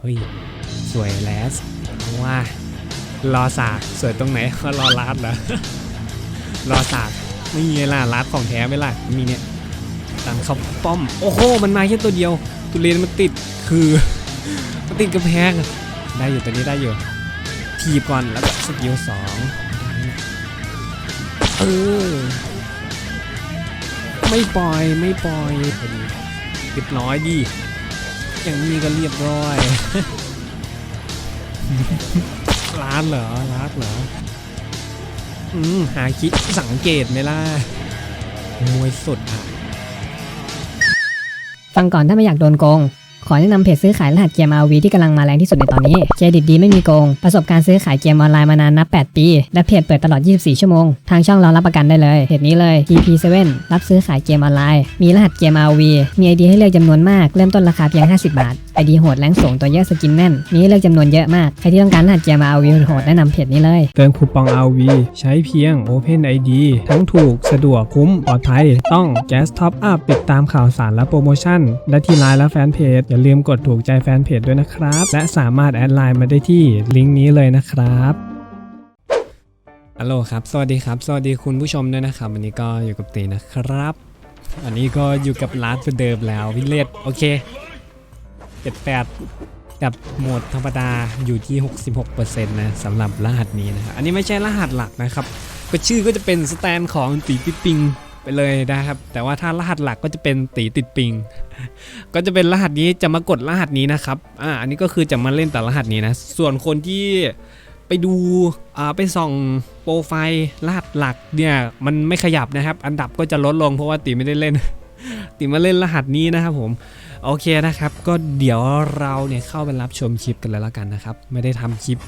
เฮ้ย สวยแลสว่ารอสากสวยตรงไหนก็รอลาดเหรอรอสากไม่มีล่ะลาดของแท้ไหมล่ะมีเนี่ยตังเขาป้อม โอ้โห มันมาแค่ตัวเดียวตุเรนมันติดคือมันติดกระแพงได้อยู่ตัวนี้ได้อยู่ทีบก่อนแล้วก็สกิลสองเออไม่ปล่อยไม่ปล่อยพอดีเรียบร้อยดี อย่างนี้ก็เรียบร้อยร้านเหรอร้านเหรออืมหาคิดสังเกตไหมล่ะมวยสุดอะฟังก่อนถ้าไม่อยากโดนโกง ขอแนะนำเพจซื้อขายรหัสเกม RV ที่กำลังมาแรงที่สุดในตอนนี้เครดิตดีไม่มีโกง ประสบการณ์ซื้อขายเกมออนไลน์มานานนับ 8 ปี และเพจเปิดตลอด 24 ชั่วโมง ทางช่องเรารับประกันได้เลย เพจนี้เลย TP7 รับซื้อขายเกมออนไลน์ มีรหัสเกม RV มีไอเดียให้เลือกจำนวนมาก เริ่มต้นราคาเพียง 50 บาท ไอเดียโหดแรงสูงตัวเยอะสกินแน่น มีให้เลือกจำนวนเยอะมาก ใครที่ต้องการรหัสเกม RV โหดๆแนะนำเพจนี้เลย เติมคูปอง RV ใช้เพียง Open ID ทั้งถูกสะดวกคุ้มปลอดภัย ต้อง Gas Top Up ติดตามข่าวสารและโปรโมชั่น และที่ไลน์และแฟนเพจ อย่าลืมกดถูกใจแฟนเพจด้วยนะครับ และสามารถแอดไลน์มาได้ที่ลิงก์นี้เลยนะครับฮัลโหลครับ สวัสดีครับ สวัสดีคุณผู้ชมด้วยนะครับ วันนี้ก็อยู่กับตีนะครับ อันนี้ก็อยู่กับร้านเหมือนเดิมแล้ววิเลตโอเค 78 กับโหมดธรรมดาอยู่ที่ 66%นะสำหรับรหัสนี้นะครับอันนี้ไม่ใช่รหัสหลักนะครับ ก็ชื่อก็จะเป็นสแตนของตีติดปิงไปเลยนะครับ แต่ว่าถ้ารหัสหลักก็จะเป็นตีติดปิง ก็จะเป็นรหัสนี้จะมากดรหัสนี้นะครับอ่าอันนี้ก็คือจะมาเล่นแต่รหัสนี้นะส่วนคนที่ไปดูอ่าไปส่องโปรไฟล์รหัสหลักเนี่ยมันไม่ขยับนะครับ อันดับก็จะลดลงเพราะว่าตีไม่ได้เล่น ตีมาเล่นรหัสนี้นะครับผม โอเคนะครับ ก็เดี๋ยวเราเนี่ยเข้าไปรับชมคลิปกันเลยแล้วกันนะครับ ไม่ได้ทำคลิป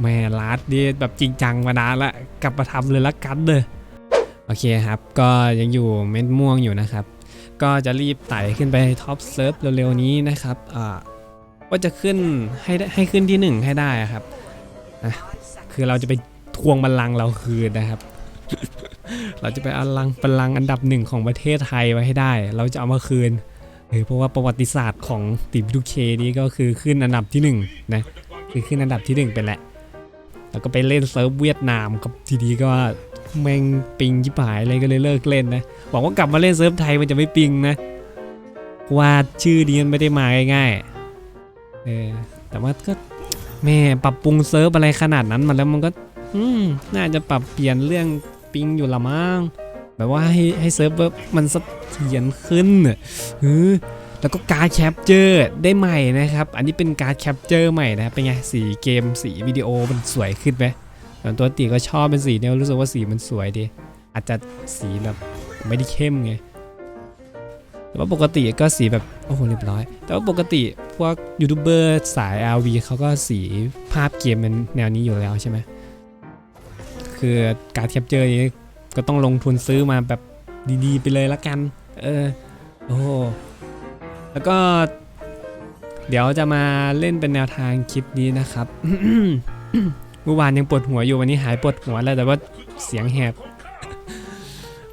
แม่ลาดนี่แบบจริงจังมานานละกลับมาทำเลยละกันเลยโอเคครับ ก็ยังอยู่เม็ดม่วงอยู่นะครับ ก็จะรีบไต่ขึ้นไปท็อปเซิร์ฟเร็วๆนี้นะครับอ่าว่าจะขึ้นให้ให้ขึ้นที่หนึ่งให้ได้ครับอะคือเราจะไปทวงบัลลังก์เราคืนนะครับ เราจะไปเอาลังบัลลังก์อันดับหนึ่งของประเทศไทยไว้ให้ได้ เราจะเอามาคืน เออเพราะว่าประวัติศาสตร์ของติมดูเคนี้ก็คือขึ้นอันดับที่หนึ่งนะคือขึ้นอันดับที่หนึ่งไปแหละ แล้วก็ไปเล่นเซิร์ฟเวียดนามกับทีนี้ก็แม่งปิงชิบหายเลยก็เลยเลิกเล่นนะหวังว่ากลับมาเล่นเซิร์ฟไทยมันจะไม่ปิงนะเพราะว่าชื่อนี้มันไม่ได้มาง่ายๆเออแต่ว่าก็แม่ปรับปรุงเซิร์ฟอะไรขนาดนั้นมาแล้วมันก็ อืมน่าจะปรับเปลี่ยนเรื่องปิงอยู่ละมั้ง แบบว่าให้ให้เซิร์ฟเวอร์มันเสถียรขึ้นน่ะฮือแล้วก็การแคปเจอร์ได้ใหม่นะครับ อันนี้เป็นการแคปเจอร์ใหม่นะเป็นไงสีเกมสีวิดีโอมันสวยขึ้นไหมตัวตีก็ชอบเป็นสีเนี่ยรู้สึกว่าสีมันสวยดี อาจจะสีแบบไม่ได้เข้มไงแต่ว่าปกติก็สีแบบโอ้โหเรียบร้อย แต่ว่าปกติพวกยูทูบเบอร์สาย LV เขาก็สีภาพเกมเป็นแนวนี้อยู่แล้วใช่ไหมคือการแคปเจอร์นี้ ก็ต้องลงทุนซื้อมาแบบดีๆ ไปเลยละกัน เออ โอ้แล้วก็ เดี๋ยวจะมาเล่นเป็นแนวทางคลิปนี้นะครับ เมื่อวานยังปวดหัวอยู่วันนี้หายปวดหัวแล้วแต่ว่าเสียงแหบ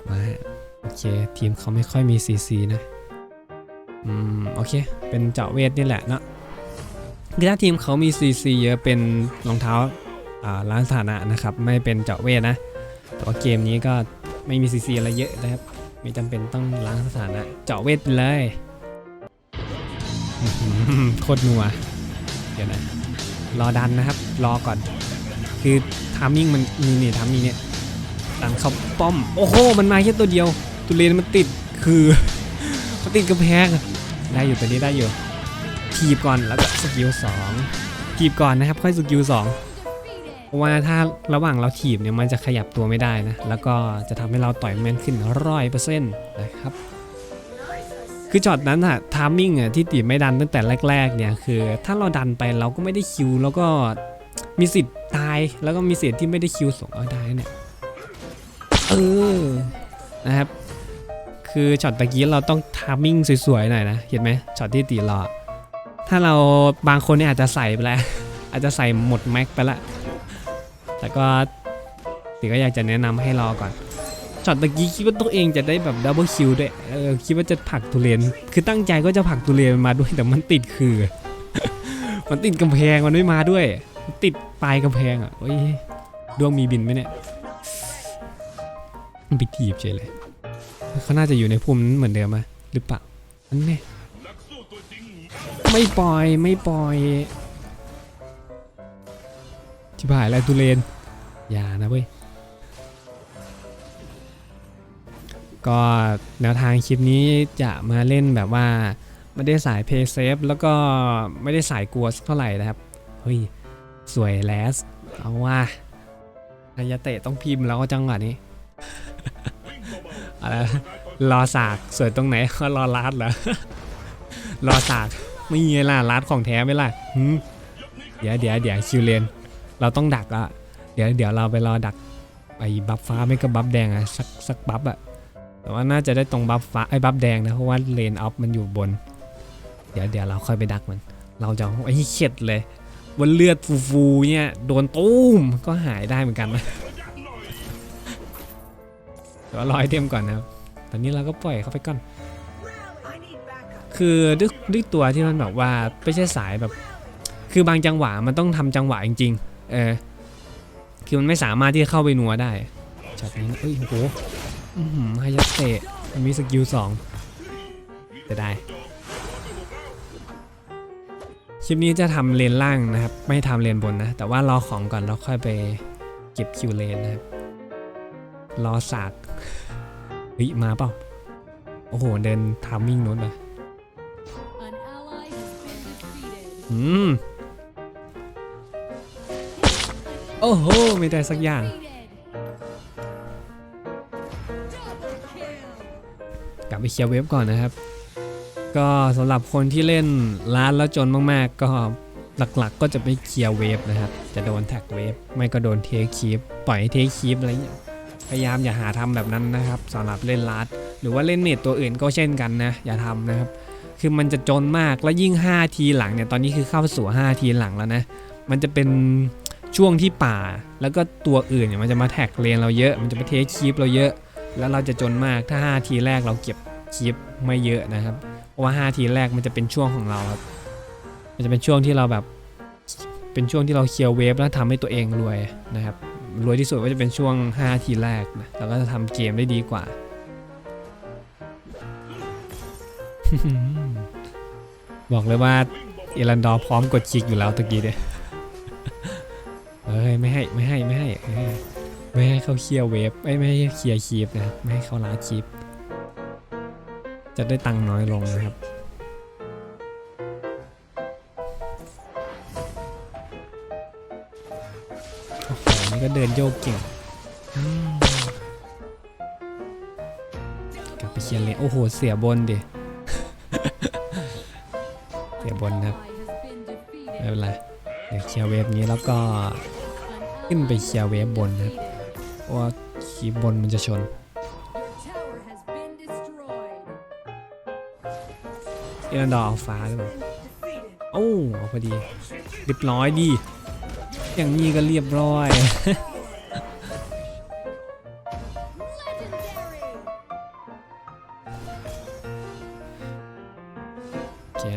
มาโอเค ทีมเขาไม่ค่อยมีซีซีนะ อืม โอเค เป็นเจาะเวทนี่แหละเนาะคือถ้าทีมเขามีซีซีเยอะเป็นรองเท้า อ่าร้านสถานะนะครับ ไม่เป็นเจาะเวทนะ แต่ว่าเกมนี้ก็ไม่มีซีซีอะไรเยอะนะครับ ไม่จำเป็นต้องล้างสถานะ เจาะเวทเลยโคตรนัว เดี๋ยวนะ รอดันนะครับ รอก่อน คือทามมิ่งมันมีนี่ทามมิ่งเนี่ยตันเข้าป้อม โอ้โห มันมาแค่ตัวเดียว ตุเรนมันติด คือมันติดกระแพงได้อยู่ตัวนี้ได้อยู่ทีบก่อนแล้วก็สกิลสองทีบก่อนนะครับ ค่อยสกิลสอง ราะว่าถ้าระหว่างเราถีบเนี่ยมันจะขยับตัวไม่ได้นะ แล้วก็จะทำให้เราต่อยแม่นขึ้นร้อยเปอร์เซ็นต์นะครับ คือจอดนั้นอะทามมิ่งอะที่ตีไม่ดันตั้งแต่แรกๆเนี่ยคือ ถ้าเราดันไปเราก็ไม่ได้คิว แล้วก็มีสิทธิ์ตายแล้วก็มีสิทธิ์ที่ไม่ได้คิวส่งเอาได้เนี่ยเออนะครับ คือช็อตตะกี้เราต้องทามมิ่งสวยๆหน่อยนะเห็นไหมช็อตที่ตีรอถ้าเราบางคนเนี่ยอาจจะใส่ไปแล้ว อาจจะใส่หมดแม็กไปละ แต่ก็ตีก็อยากจะแนะนำให้รอก่อนช็อตตะกี้คิดว่าตัวเองจะได้แบบดับเบิลคิวด้วยเออคิดว่าจะผักทุเรียน คือตั้งใจก็จะผักทุเรียนมาด้วยแต่มันติดคือ มันติดกำแพงมันไม่มาด้วย ติดปลายกำแพงอะเฮ้ยดวงมีบินไหมเนี่ยมันไปถีบเฉยเลยเขาน่าจะอยู่ในภูมินั้นเหมือนเดิมไหมหรือเปล่าอันนี้ไม่ปล่อยไม่ปล่อยที่บ่ายแล้วตุเรน อย่านะเว้ย ก็แนวทางคลิปนี้จะมาเล่นแบบว่าไม่ได้สายเพย์เซฟแล้วก็ไม่ได้สายกลัวสักเท่าไหร่นะครับ เฮ้ย สวยแลสเอาว่าอายาเตะต้องพิมพ์แล้วก็จังหวะนี้อะไรรอสากสวยตรงไหนก็รอลัดเหรอรอสากไม่มีล่ะลัดของแท้ไหมล่ะเดี๋ยวเดี๋ยวเดี๋ยวคิวเลนเราต้องดักอะ เดี๋ยวเดี๋ยวเราไปรอดักไอ้บัฟฟ้าไม่ก็บัฟแดงอะสักสักบัฟอะแต่ว่าน่าจะได้ตรงบัฟฟ้าไอ้บัฟแดงนะเพราะว่าเลนออฟมันอยู่บน เดี๋ยวเดี๋ยวเราค่อยไปดักมัน เราจะไอ้ยเข็ดเลยบนเลือดฟูๆเนี่ยโดนตุ้มก็หายได้เหมือนกันนะเดี๋ยวรอไอเทมก่อนนะครับ ตอนนี้เราก็ปล่อยเขาไปก่อน คือด้วยด้วยตัวที่มันแบบว่าไม่ใช่สายแบบ คือบางจังหวะมันต้องทำจังหวะจริงๆ เออ คือมันไม่สามารถที่จะเข้าไปนัวได้ช็อตนี้เอ้ยโอ้โหฮายาเตะมันมีสกิลสองจะได้คลิปนี้จะทำเลนล่างนะครับ ไม่ทำเลนบนนะ แต่ว่ารอของก่อนแล้วค่อยไปเก็บคิวเลนนะครับ รอสากเฮ้ยมาเปล่า โอ้โห เดินทามมิ่งนู้นไปอืม อ้โห ไม่ได้สักอย่าง กลับไปเคลียร์เว็บก่อนนะครับ ก็สำหรับคนที่เล่นร้านแล้วจนมากๆ ก็หลักๆก็จะไปเคลียร์เวฟนะครับ จะโดนแท็กเวฟไม่ก็โดนเทคคีปปล่อยให้เทคคีปอะไรเงี้ยพยายามอย่าหาทำแบบนั้นนะครับสำหรับเล่นลาดหรือว่าเล่นเมดตัวอื่นก็เช่นกันนะ อย่าทำนะครับ คือมันจะจนมากแล้วยิ่ง 5 ทีหลังเนี่ยตอนนี้คือเข้าสู่ 5 ทีหลังแล้วนะ มันจะเป็น ช่วงที่ป่า แล้วก็ตัวอื่นเนี่ยมันจะมาแท็กเลนเราเยอะ มันจะมาเทคคีปเราเยอะ แล้วเราจะจนมากถ้า 5 ทีแรกเราเก็บคีปไม่เยอะนะครับ เพราะว่า 5 ทีแรกมันจะเป็นช่วงของเราครับ มันจะเป็นช่วงที่เราแบบ เป็นช่วงที่เราเคลียร์เวฟแล้วทำให้ตัวเองรวยนะครับ รวยที่สุดก็จะเป็นช่วง 5 ทีแรกนะแล้วก็จะทำเกมได้ดีกว่าบอกเลยว่าเอรันดอพร้อมกดชิกอยู่แล้วตะกี้เนี่ย เฮ้ยไม่ให้ไม่ให้ไม่ให้ไม่ให้เขาเคลียร์เวฟเอ้ยไม่ให้เคลียร์คีปนะครับไม่ให้เขาล้าคีปจะได้ตังค์น้อยลงนะครับโอ้โหนี่ก็เดินโยกเก่งกลับไปเคลียร์เลยโอ้โหเสียบนดิเสียบนครับไม่เป็นไรเดี๋ยวเคลียร์เวฟนี้แล้วก็ ขึ้นไปเคลียร์เวฟบนนะครับเพราะว่าคีบบนมันจะชนเอรันดอร์เอาฟ้าหรือเปล่าโอ้เอาพอดีเรียบร้อยดี อย่างนี้ก็เรียบร้อย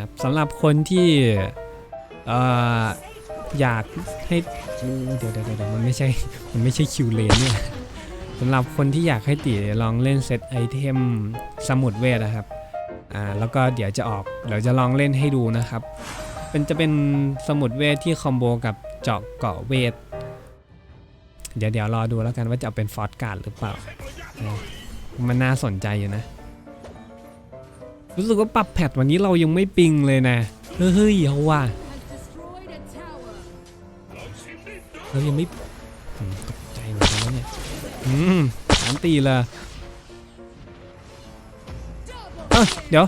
ครับสำหรับคนที่ อยากให้เดี๋ยวเดี๋ยวเดี๋ยวมันไม่ใช่ มันไม่ใช่คิวเลนเนี่ยสำหรับคนที่อยากให้ตีลองเล่นเซตไอเทมสมุดเวทนะครับอ่าแล้วก็เดี๋ยวจะออกเดี๋ยวจะลองเล่นให้ดูนะครับเป็นจะเป็นสมุดเวทที่คอมโบกับเจาะเกาะเวท เดี๋ยวเดี๋ยวรอดูแล้วกันว่าจะเอาเป็นฟอร์สการ์ดหรือเปล่าอ่า มันน่าสนใจอยู่นะ รู้สึกว่าปรับแพทวันนี้เรายังไม่ปิงเลยนะ เฮ้ยเอาว่ะ เรายังไม่อืมตกใจเหมือนกันแล้วเนี่ยอืมสามตีลย Double เอ้าเดี๋ยว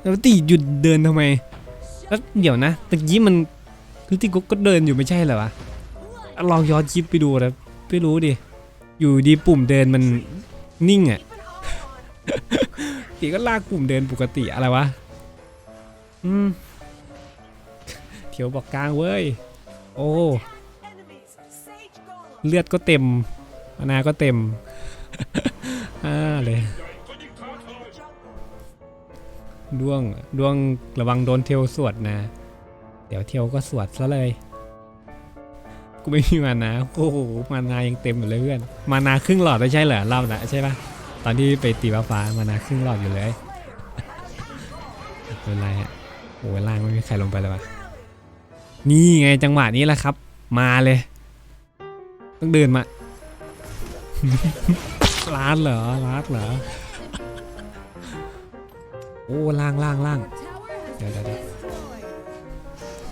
แล้วตีหยุดเดินทำไม แล้วเดี๋ยวนะตะกี้มันคือที่กุ๊กก็เดินอยู่ไม่ใช่เหรอวะลองย้อนคลิปไปดูนะไม่รู้ดิ อยู่ดีปุ่มเดินมันนิ่งอะตีก็ลากปุ่มเดินปกติอะไรวะ อืมเถียวบอกกลางเว้ย โอ้ เลือดก็เต็มมานาก็เต็ม อ่าเลยดวงดวงระวังโดนเทลสวดนะ เดี๋ยวเทียวก็สวดซะเลย กูไม่มีมานาโอ้โหมานายังเต็มอยู่เลยเพื่อน มานาครึ่งหลอดไม่ใช่เหรอรอบนะใช่ปะตอนที่ไปตีฟ้าฟ้ามานาครึ่งหลอดอยู่เลยเป็นไรฮะโอ้ยล่างไม่มีใครลงไปเลยวะ นี่ไงจังหวะนี้แหละครับ มาเลย ต้องเดินมาร้านเหรอร้านเหรอ โอ้ล่างล่างล่าง Your tower has Yeah, been yeah, yeah. destroyed.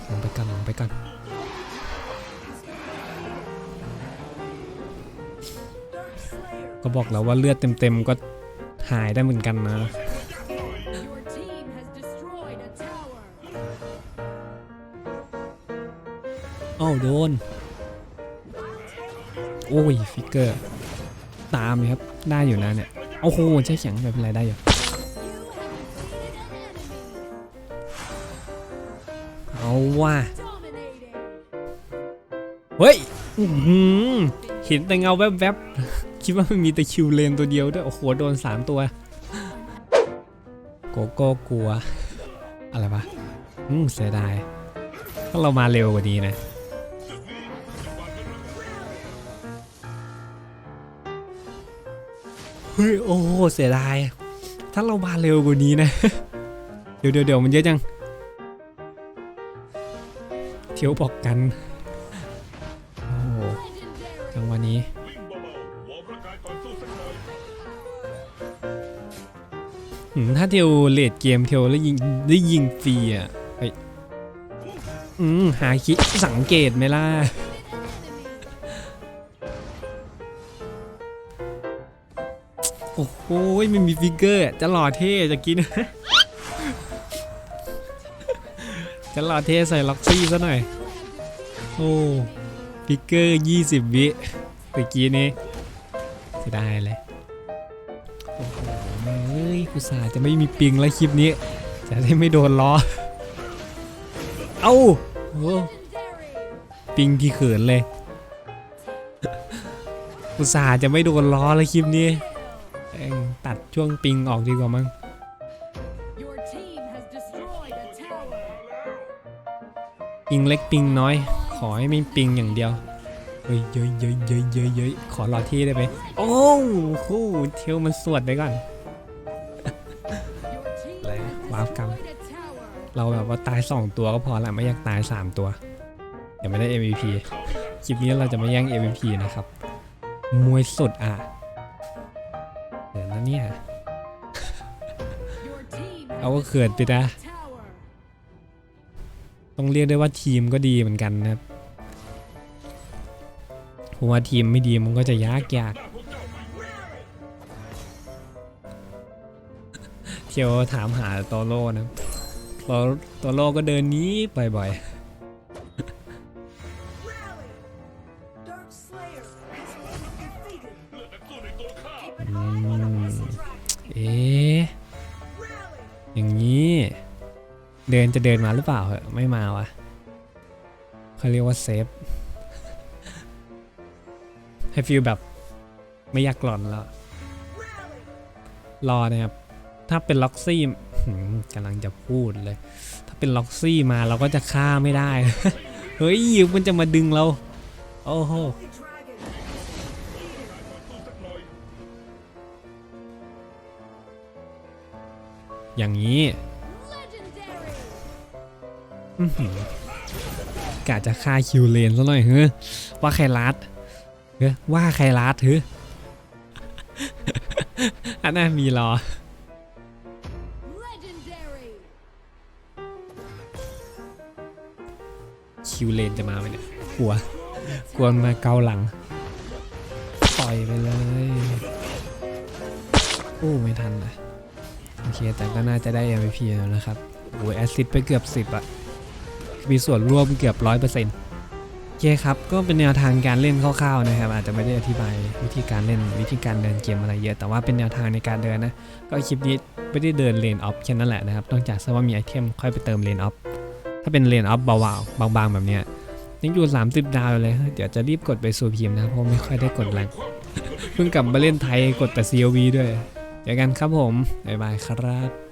ลงไปกันลงไปกันก็บอกแล้วว่าเลือดเต็มๆก็หายได้เหมือนกันนะาโดน โอ้ยฟิกเกอร์ ตามเลยครับ ได้อยู่นะเนี่ยโอ้โหใช่แข็งไม่เป็นไรได้อยู่เอาว่าเฮ้ยเห็นแต่เงาแวบๆ คิดว่ามันมีแต่คิวเลนตัวเดียวด้วย โอ้โห โดน 3 ตัว โกโก้กลัว อะไรวะอืมเสียดาย ถ้าเรามาเร็วกว่านี้นะ เฮ้ยโอ้โหเสียดาย ถ้าเรามาเร็วกว่านี้นะ เดี๋ยวเดี๋ยวเดี๋ยวมันเยอะจัง เที่ยวบอกกัน โอ้โหจังวะนี้หืมถ้าเทียวเลดเกมเทียวแล้วยิงได้ยิงฟรีอะ เฮ้ย อืมหาคิดสังเกตไหมล่ะ โอ้โหไม่มีฟิกเกอร์อะจะหล่อเท่จะกิน จะหล่อเท่ใส่ล็อกซี่ซะหน่อย โอ้ฟิกเกอร์ 20 วิตะกี้นี้เสียดายเลยโอ้โหเฮ้ยกูสาจะไม่มีปิงแล้วคลิปนี้ จะได้ไม่โดนล้อ เอ้าโอ้ปิงที่เขินเลยกูสาจะไม่โดนล้อแล้วคลิปนี้ ตัดช่วงปิงออกดีกว่ามั้ง Your team has destroyed a tower. ปิงเล็กปิงน้อย ขอให้ไม่ปิงอย่างเดียวเฮ้ยเย้ยเย้ยเย้ยเย้ยเย้ยขอรอที่ได้ไหมโอ้โหเที่ยวมันสวดไปก่อน Your team Lẹ, has báo căng. destroyed a tower. เราแบบว่าตาย 2 ตัวก็พอละไม่อยากตาย 3 ตัวเดี๋ยวไม่ได้ MVP คลิปนี้เราจะไม่แย่ง MVP นะครับ มวยสุดอะเดี๋ยว นะเนี่ย Your team เอาก็ has เขินไปนะ destroyed a tower. ต้องเรียกได้ว่าทีมก็ดีเหมือนกันนะครับเพราะว่าทีมไม่ดีมันก็จะยากยากเที่ยวถามหาโตโร่นะโตโตโร่ก็เดินหนี้บ่อย Dark เดินจะเดินมาหรือเปล่าเหอะไม่มาวะเขาเรียกว่าเซฟ ให้ฟีลแบบไม่อยากหลอนแล้ว รอนะครับ ถ้าเป็นล็อกซี่กำลังจะพูดเลย ถ้าเป็นล็อกซี่มาเราก็จะฆ่าไม่ได้ เฮ้ยมันจะมาดึงเรา โอ้โหอย่างนี้ กะจะฆ่าคิวเลนซะหน่อยเฮ้ยว่าใครลัดเฮ้ยว่าใครลัดเฮ้ยอันน่ามีรอ Legendary. คิวเลนจะมาไหมเนี่ยกลัวกลัวมาเกาหลังปล่อยไปเลยโอ้ไม่ทันนะโอเคแต่ก็น่าจะได้ MVP แล้วนะครับโอ้ยแอสซิดไปเกือบ 10อะ มีส่วนร่วมเกือบ100%โอเคครับ ก็เป็นแนวทางการเล่นคร่าวๆนะครับ อาจจะไม่ได้อธิบายวิธีการเล่นวิธีการเดินเกมอะไรเยอะ แต่ว่าเป็นแนวทางในการเดินนะ ก็คลิปนี้ไม่ได้เดินเลนออฟแค่นั้นแหละนะครับ นอกจากซะว่ามีไอเทมค่อยไปเติมเลนออฟ ถ้าเป็นเลนออฟเบาๆบางๆ แบบเนี้ยยังอยู่ 30 ดาวเลย เดี๋ยวจะรีบกดไปสู่พิมพ์นะ เพราะไม่ค่อยได้กดแรงเพิ่งกลับมาเล่นไทยกดแต่ COV ด้วย เจอกันครับผม บ๊ายบายครับ